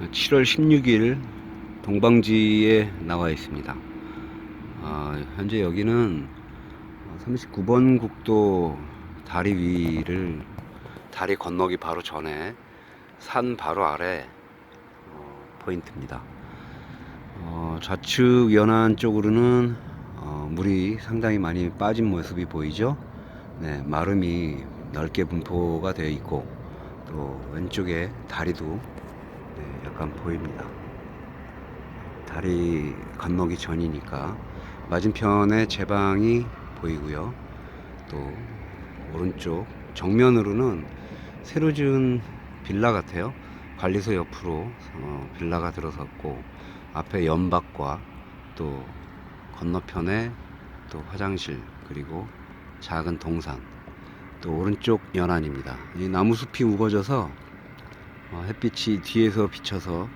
7월 16일 동방지에 나와 있습니다. 아, 현재 여기는 39번 국도 다리 위를 다리 건너기 바로 전에 산 바로 아래 어, 포인트입니다. 어, 좌측 연안 쪽으로는 어, 물이 상당히 많이 빠진 모습이 보이죠. 네, 마름이 넓게 분포가 되어 있고 또 왼쪽에 다리도 네, 약간 보입니다. 다리 건너기 전이니까 맞은편에 제 방이 보이고요. 또 오른쪽 정면으로는 새로 지은 빌라 같아요. 관리소 옆으로 어, 빌라가 들어섰고 앞에 연박과 또 건너편에 또 화장실 그리고 작은 동산 또 오른쪽 연안입니다. 이 나무 숲이 우거져서 어, 햇빛이 뒤에서 비쳐서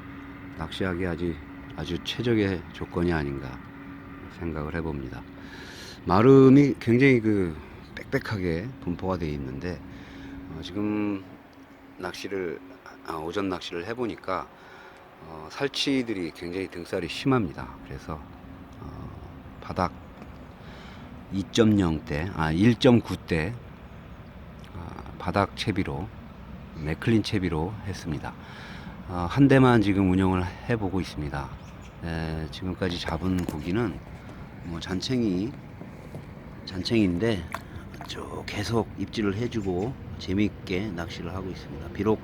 낚시하기 아주 아주 최적의 조건이 아닌가 생각을 해봅니다. 마름이 굉장히 그 빽빽하게 분포가 되어 있는데 어, 지금 낚시를 아, 오전 낚시를 해보니까 어, 살치들이 굉장히 등살이 심합니다. 그래서 어, 바닥 2.0대 아 1.9대 아, 바닥 채비로 네클린 채비로 했습니다. 어, 한 대만 지금 운영을 해보고 있습니다. 에, 지금까지 잡은 고기는 뭐 잔챙이 잔챙이인데 쭉 계속 입질을 해주고 재미있게 낚시를 하고 있습니다. 비록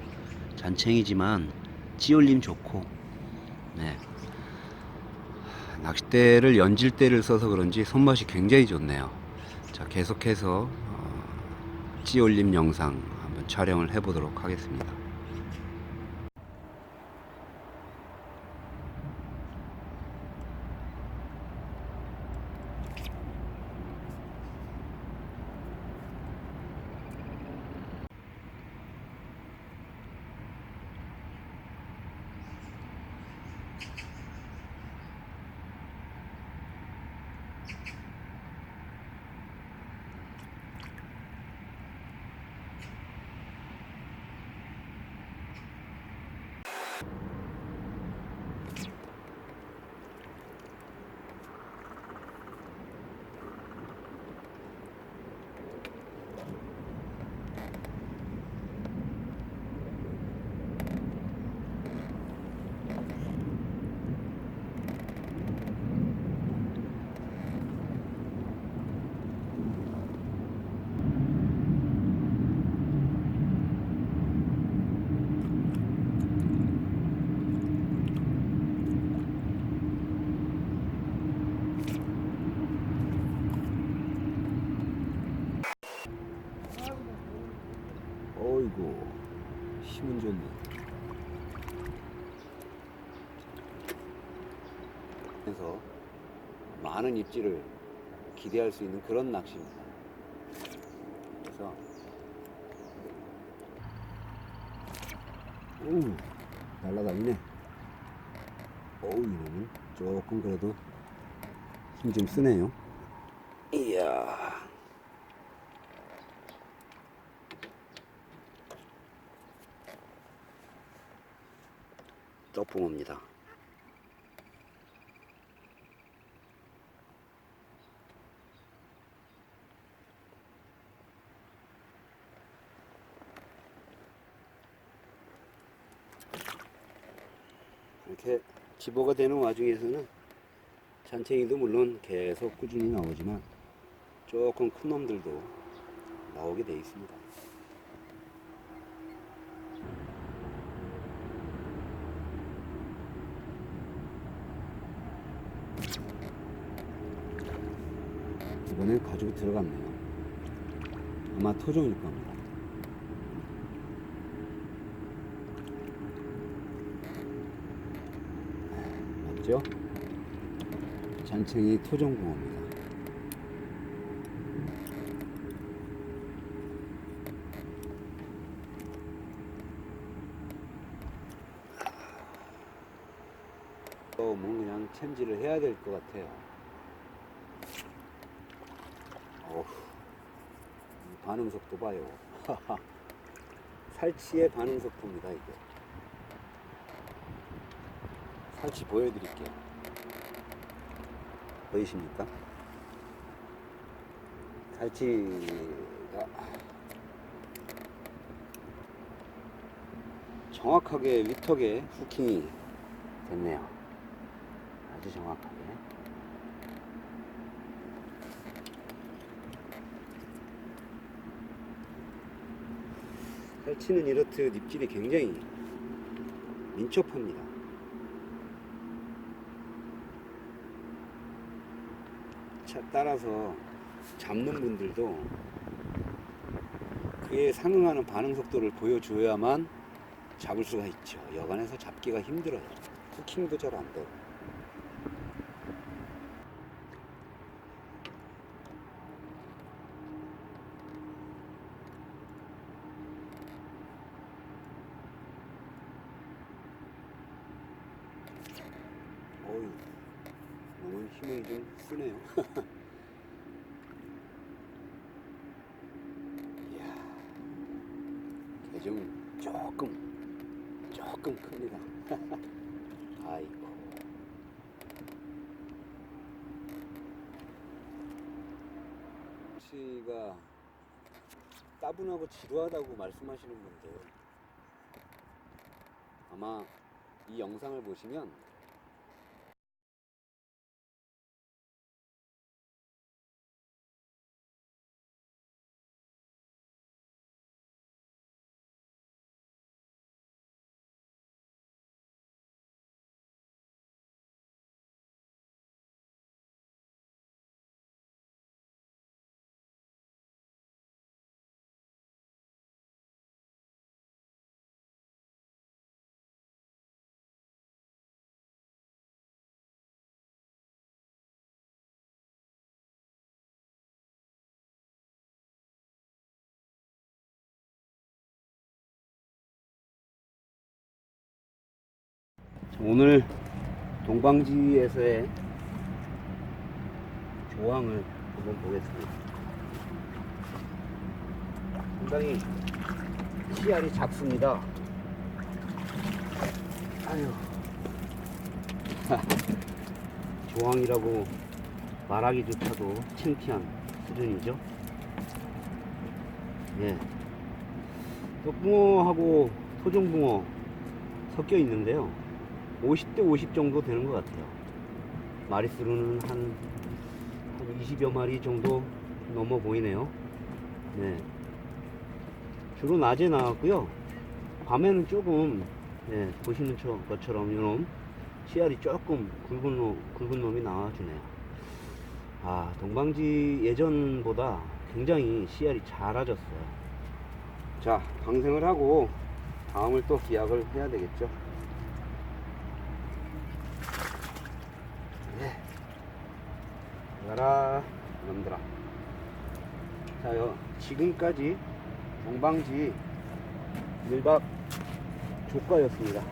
잔챙이지만 찌올림 좋고 네. 낚싯대를 연질대를 써서 그런지 손맛이 굉장히 좋네요. 자 계속해서 어, 찌올림 영상 촬영을 해보도록 하겠습니다. 어이구 힘은 좋네. 그래서 많은 입질을 기대할 수 있는 그런 낚시입니다. 그래서 오 날라다니네. 어우 이놈은 조금 그래도 힘 좀 쓰네요. 이야. 떡붕어입니다. 이렇게 집어가 되는 와중에서는 잔챙이도 물론 계속 꾸준히 나오지만 조금 큰 놈들도 나오게 돼 있습니다. 이번엔 가죽이 들어갔네요. 아마 토종일 겁니다. 맞죠? 잔챙이 토종붕어입니다. 또뭐 그냥 챔질을 해야 될 것 같아요. 어후, 이 반응 속도 봐요. 살치의 반응 속도입니다, 이게. 살치 보여드릴게요. 보이십니까? 살치가 정확하게 위턱에 후킹이 됐네요. 아주 정확하게. 살치는 이렇듯 입질이 굉장히 민첩합니다. 차 따라서 잡는 분들도 그에 상응하는 반응 속도를 보여줘야만 잡을 수가 있죠. 여간에서 잡기가 힘들어요. 후킹도 잘 안 되고. 어이, 오늘 힘을 좀 쓰네요. 이야, 개좀 조금, 조금 큽니다. 아이고. 씨가 따분하고 지루하다고 말씀하시는 분들 아마 이 영상을 보시면 오늘 동방지에서의 조항을 한번 보겠습니다. 상당히 씨알이 작습니다. 아유. 조항이라고 말하기조차도 창피한 수준이죠. 예. 또 붕어하고 토종붕어 섞여 있는데요. 50대 50 정도 되는 것 같아요. 마리수로는 한, 한 20여 마리 정도 넘어 보이네요. 네. 주로 낮에 나왔고요. 밤에는 조금, 네, 보시는 저- 것처럼 이런 씨알이 조금 굵은 놈, 굵은 놈이 나와주네요. 아, 동방지 예전보다 굉장히 씨알이 작아졌어요. 자, 방생을 하고 다음을 또 기약을 해야 되겠죠. 가라, 놈들아. 자, 요, 지금까지 동방지 1박 조과였습니다.